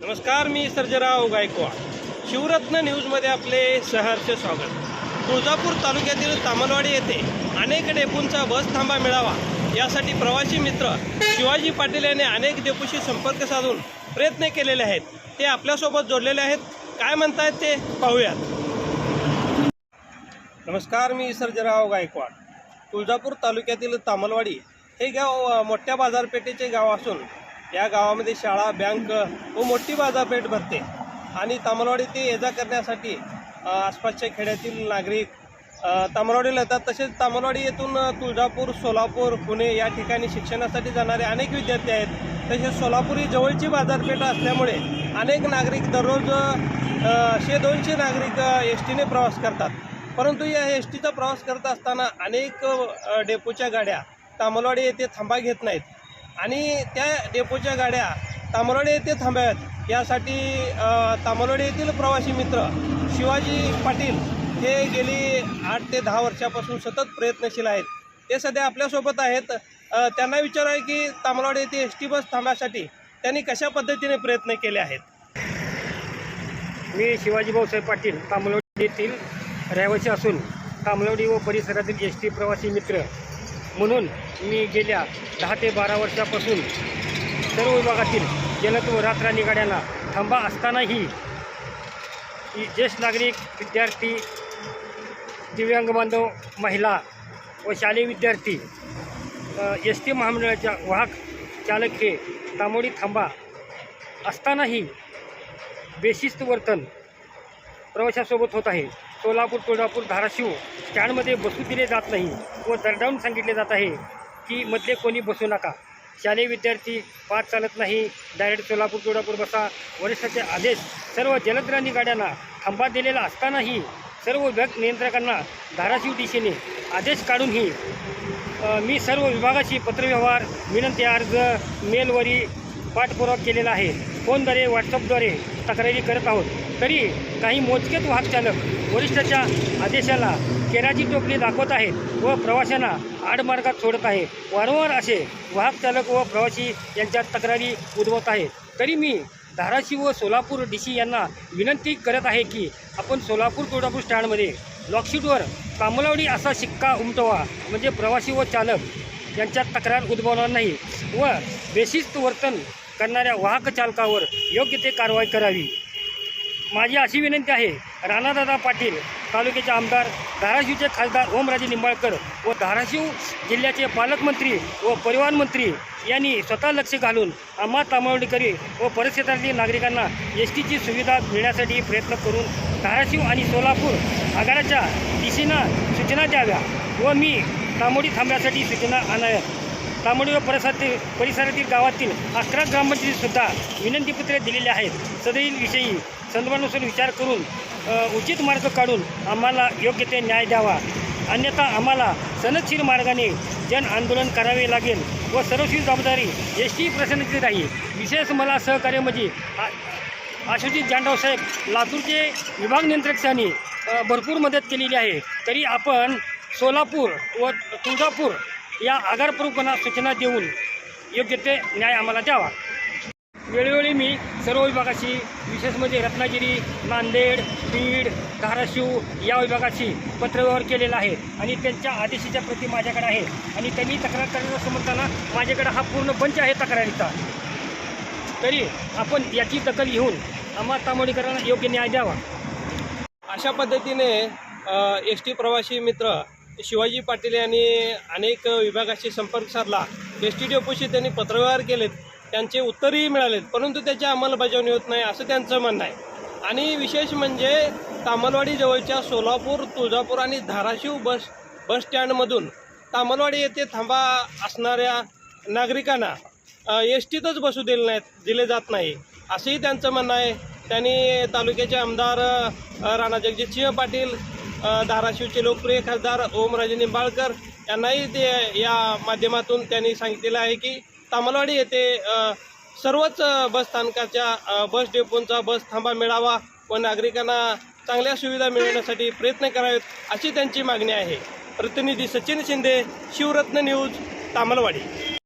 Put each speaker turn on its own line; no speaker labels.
नमस्कार मी सर्जराव गायकवाड. शिवरत्न न्यूजमध्ये आपले सहर्ष स्वागत. तुळजापूर तालुक्यातील तामलवाडी येथे अनेक डेपूंचा बस थांबा मिळावा यासाठी प्रवासी मित्र शिवाजी पाटील यांनी अनेक डेपूशी संपर्क साधून प्रयत्न केलेले आहेत. ते आपल्यासोबत जोडलेले आहेत. काय म्हणतायत ते? पाहूयात. नमस्कार मी सर्जराव गायकवाड. तुळजापूर तालुक्यातील तामलवाडी हे गाव मोठ्या बाजारपेठेचे गाव असून या गावामध्ये शाळा बँक व मोठी बाजारपेठ भरते. आणि तामलवाडी ते ये जा करण्यासाठी आसपासच्या खेड्यातील नागरिक तामलवाडीला येतात. तसेच तामलवाडी येथून तुळजापूर सोलापूर पुणे या ठिकाणी शिक्षणासाठी जाणारे अनेक विद्यार्थी आहेत. तसेच सोलापूर ही जवळची बाजारपेठ असल्यामुळे अनेक नागरिक दररोज शे दोनशे नागरिक एस टीने प्रवास करतात. परंतु या एस टीचा प्रवास करत असताना अनेक डेपोच्या गाड्या तामलवाडी येथे थांबा घेत नाहीत. आणि त्या डेपोच्या गाड्या तामलवाडी येथे थांबाव्यात. यासाठी तामलवाडी येथील प्रवासी मित्र शिवाजी पाटील हे गेली आठ ते दहा वर्षापासून सतत प्रयत्नशील आहेत. ते सध्या आपल्यासोबत आहेत. त्यांना विचार आहे की तामलवाडी येथे एस टी बस थांबण्यासाठी त्यांनी कशा पद्धतीने प्रयत्न केले आहेत?
मी शिवाजी भाऊसाहेब पाटील तामलवाडी येथील रहिवासी असून कामलवडी व परिसरातील एस टी प्रवासी मित्र. म्हणून मी गेल्या दहा ते बारा वर्षापासून सर्व विभागातील जलद व रातराणी गाड्यांना थांबा असतानाही ज्येष्ठ नागरिक विद्यार्थी दिव्यांग बांधव महिला व शालेय विद्यार्थी एस टी महामंडळाच्या वाहक चालक हे तांबोडी थांबा असतानाही बेशिस्त वर्तन प्रवाशासोबत होत आहे. सोलापूर तुळजापूर धाराशिव स्टँडमध्ये बसू दिले जात नाही व दरडावून सांगितले जात आहे की मधले कोणी बसू नका. शालेय विद्यार्थी पाच चालत नाही डायरेक्ट सोलापूर तुळजापूर बसा. वरिष्ठाचे आदेश सर्व जलदराणी गाड्यांना थांबा दिलेला असतानाही सर्व विभाग नियंत्रकांना धाराशिव दिशेने आदेश काढूनही मी सर्व विभागाशी पत्रव्यवहार विनंती अर्ज मेलवरी पाठपुरावा केलेला आहे. फोनद्वारे व्हॉट्सअपद्वारे तक्रारी करत आहोत. तरी काही मोजकेच वाहक चालक वरिष्ठाच्या आदेशाला केराची टोपली दाखवत आहेत व प्रवाशांना आडमार्गात सोडत आहे. वारंवार असे वाहक चालक व प्रवासी यांच्या तक्रारी उद्भवत आहेत तरी मी धाराशिव व सोलापूर डी सी यांना विनंती करत आहे की आपण सोलापूर तुळजापूर स्टँडमध्ये लॉकशीटवर कामलावडी असा शिक्का उमटवा. म्हणजे प्रवासी व चालक यांच्यात तक्रार उद्भवणार नाही व बेशिस्त वर्तन करणाऱ्या वाहक चालकावर योग्य ते कारवाई करावी. माझी अशी विनंती आहे राणादादा पाटील तालुक्याचे आमदार धाराशिवचे खासदार ओमराजे निंबाळकर व धाराशिव जिल्ह्याचे पालकमंत्री व परिवहन मंत्री यांनी स्वतः लक्ष घालून आम्हा तामिळवडीकरी व परिसरातील नागरिकांना एस टीची सुविधा मिळण्यासाठी प्रयत्न करून धाराशिव आणि सोलापूर आगाराच्या दिशेनं सूचना द्याव्या व मी तांबोडी थांबण्यासाठी सूचना आणाव्यात तांबोडी व परिसरातील परिसरातील गावातील अकरा ग्रामपंचायतीसुद्धा विनंतीपत्रे दिलेली आहेत. सदैल विषयी संदर्भानुसार विचार करून उचित मार्ग काढून आम्हाला योग्य ते न्याय द्यावा. अन्यथा आम्हाला सनदशीर मार्गाने जन आंदोलन करावे लागेल व सर्वशील जबाबदारी एस टी प्रशासनाची राहील. विशेष मला सहकार्य म्हणजे आ- आशुजीत जांडव साहेब लातूरचे विभाग नियंत्रक भरपूर मदत केलेली आहे. तरी आपण सोलापूर व तुळजापूर या आगारपूर्वकांना सूचना देऊन योग्य ते न्याय आम्हाला द्यावा. वेळोवेळी मी सर्व विभागाशी विशेष म्हणजे रत्नागिरी नांदेड बीड धाराशिव या विभागाशी पत्रव्यवहार केलेला आहे आणि त्यांच्या आदेशाच्या प्रती माझ्याकडे आहे आणि त्यांनी तक्रार करण्याचं समजताना माझ्याकडे हा पूर्ण पंच आहे तक्रारीचा. तरी आपण याची दखल घेऊन आम्हा तांबोडीकरांना योग्य न्याय द्यावा.
अशा पद्धतीने एस टी प्रवासी मित्र शिवाजी पाटील यांनी अनेक विभागाशी संपर्क साधला. एस टी डेपोशी त्यांनी पत्रव्यवहार केलेत. त्यांचे उत्तरही मिळालेत. परंतु त्याची अंमलबजावणी होत नाही असं त्यांचं म्हणणं आहे. आणि विशेष म्हणजे तामलवाडीजवळच्या सोलापूर तुळजापूर आणि धाराशिव बस बस स्टँडमधून तामलवाडी येथे थांबा असणाऱ्या नागरिकांना एस टीतच बसू दिले नाहीत दिले जात नाही. असंही त्यांचं म्हणणं आहे. त्यांनी तालुक्याचे आमदार राणा जगजितसिंह पाटील धाराशिवचे लोकप्रिय खासदार ओमराजे निंबाळकर यांनाही ते या माध्यमातून त्यांनी सांगितलेलं आहे की तामलवाडी येथे सर्वच बसस्थानकाच्या बस स्थानकाच्या बस डेपोंचा बस थांबा मिळावा व नागरिकांना चांगल्या सुविधा मिळवण्यासाठी प्रयत्न करावेत अशी त्यांची मागणी आहे. प्रतिनिधी सचिन शिंदे शिवरत्न न्यूज तामलवाडी.